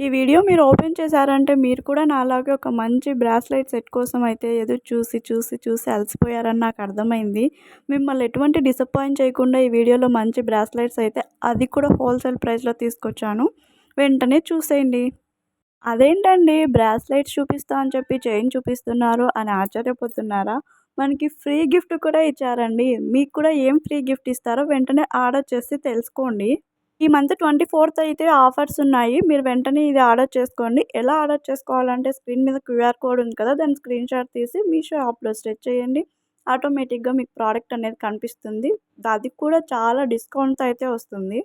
ఈ వీడియో మీరు ఓపెన్ చేశారంటే మీరు కూడా నాలాగే ఒక మంచి బ్రాస్లెట్ సెట్ కోసం అయితే ఎదురు చూసి చూసి చూసి అలసిపోయారని నాకు అర్థమైంది. మిమ్మల్ని ఎటువంటి డిసప్పాయింట్ చేయకుండా ఈ వీడియోలో మంచి బ్రాస్లెట్స్ అయితే అది కూడా హోల్సేల్ ప్రైస్లో తీసుకొచ్చాను. వెంటనే చూసేయండి. అదేంటండి? బ్రాస్లెట్స్ చూపిస్తా అని చెప్పి చైన్ చూపిస్తున్నారు అని ఆశ్చర్యపోతున్నారా? మనకి ఫ్రీ గిఫ్ట్ కూడా ఇచ్చారండి. మీకు కూడా ఏం ఫ్రీ గిఫ్ట్ ఇస్తారో వెంటనే ఆర్డర్ చేసి తెలుసుకోండి. ఈ మంత్ ట్వంటీ ఫోర్త్ అయితే ఆఫర్స్ ఉన్నాయి. మీరు వెంటనే ఇది ఆర్డర్ చేసుకోండి. ఎలా ఆర్డర్ చేసుకోవాలంటే స్క్రీన్ మీద క్యూఆర్ కోడ్ ఉంది కదా దాన్ని స్క్రీన్ షాట్ తీసి మీ షాప్లో స్టెచ్ చేయండి. ఆటోమేటిక్గా మీకు ప్రోడక్ట్ అనేది కనిపిస్తుంది. అది కూడా చాలా డిస్కౌంట్ అయితే వస్తుంది.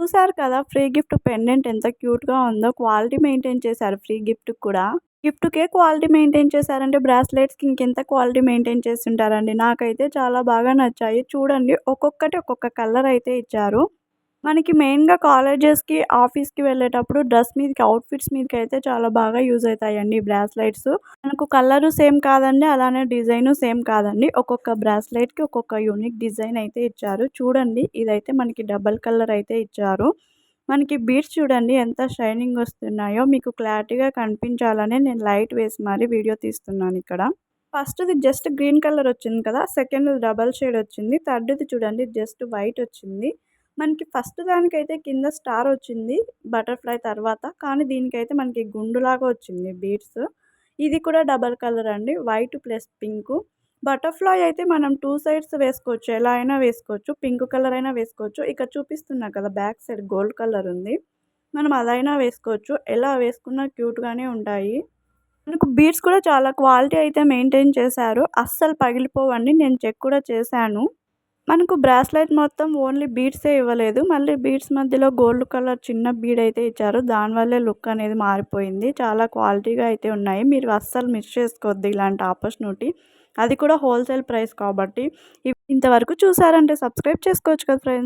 చూసారు కదా ఫ్రీ గిఫ్ట్ పెండెంట్ ఎంత క్యూట్గా ఉందో క్వాలిటీ మెయింటైన్ చేశారు ఫ్రీ గిఫ్ట్ కూడా. గిఫ్ట్కే క్వాలిటీ మెయింటైన్ చేశారంటే బ్రాస్లెట్స్కి ఇంకెంత క్వాలిటీ మెయింటైన్ చేసి ఉంటారండి నాకైతే చాలా బాగా నచ్చాయి. చూడండి ఒక్కొక్కటి ఒక్కొక్క కలర్ అయితే ఇచ్చారు. మనకి మెయిన్గా కాలేజెస్కి ఆఫీస్కి వెళ్ళేటప్పుడు డ్రెస్ మీదకి అవుట్ఫిట్స్ మీదకి అయితే చాలా బాగా యూజ్ అవుతాయండి బ్రాస్లెట్స్. మనకు కలరు సేమ్ కాదండి అలానే డిజైను సేమ్ కాదండి. ఒక్కొక్క బ్రాస్లెట్కి ఒక్కొక్క యూనిక్ డిజైన్ అయితే ఇచ్చారు. చూడండి ఇదైతే మనకి డబల్ కలర్ అయితే ఇచ్చారు. మనకి బీడ్స్ చూడండి ఎంత షైనింగ్ వస్తున్నాయో. మీకు క్లారిటీగా కనిపించాలని నేను లైట్ వేసి మరీ వీడియో తీస్తున్నాను ఇక్కడ. ఫస్ట్ది జస్ట్ గ్రీన్ కలర్ వచ్చింది కదా సెకండ్ డబల్ షేడ్ వచ్చింది. థర్డ్ది చూడండి జస్ట్ వైట్ వచ్చింది. మనకి ఫస్ట్ దానికైతే కింద స్టార్ వచ్చింది బటర్ఫ్లై తర్వాత కానీ దీనికైతే మనకి గుండులాగా వచ్చింది బీడ్స్ ఇది కూడా డబల్ కలర్ అండి వైట్ ప్లస్ పింక్. బటర్ఫ్లై అయితే మనం టూ సైడ్స్ వేసుకోవచ్చు ఎలా అయినా వేసుకోవచ్చు పింక్ కలర్ అయినా వేసుకోవచ్చు. ఇక్కడ చూపిస్తున్నా కదా బ్యాక్ సైడ్ గోల్డ్ కలర్ ఉంది. మనం అదైనా వేసుకోవచ్చు ఎలా వేసుకున్నా క్యూట్గానే ఉంటాయి. మనకు బీడ్స్ కూడా చాలా క్వాలిటీ అయితే మెయింటైన్ చేశారు అస్సలు పగిలిపోవండి నేను చెక్ కూడా చేశాను. మనకు బ్రాస్లెట్ మొత్తం ఓన్లీ బీడ్సే ఇవ్వలేదు. మళ్ళీ బీడ్స్ మధ్యలో గోల్డ్ కలర్ చిన్న బీడ్ అయితే ఇచ్చారు. దానివల్లే లుక్ అనేది మారిపోయింది. చాలా క్వాలిటీగా అయితే ఉన్నాయి. మీరు అస్సలు మిస్ చేసుకోవద్దు ఇలాంటి ఆపర్చునిటీ. అది కూడా హోల్సేల్ ప్రైస్ కాబట్టి. ఇంతవరకు చూసారంటే సబ్స్క్రైబ్ చేసుకోవచ్చు కదా ఫ్రెండ్స్.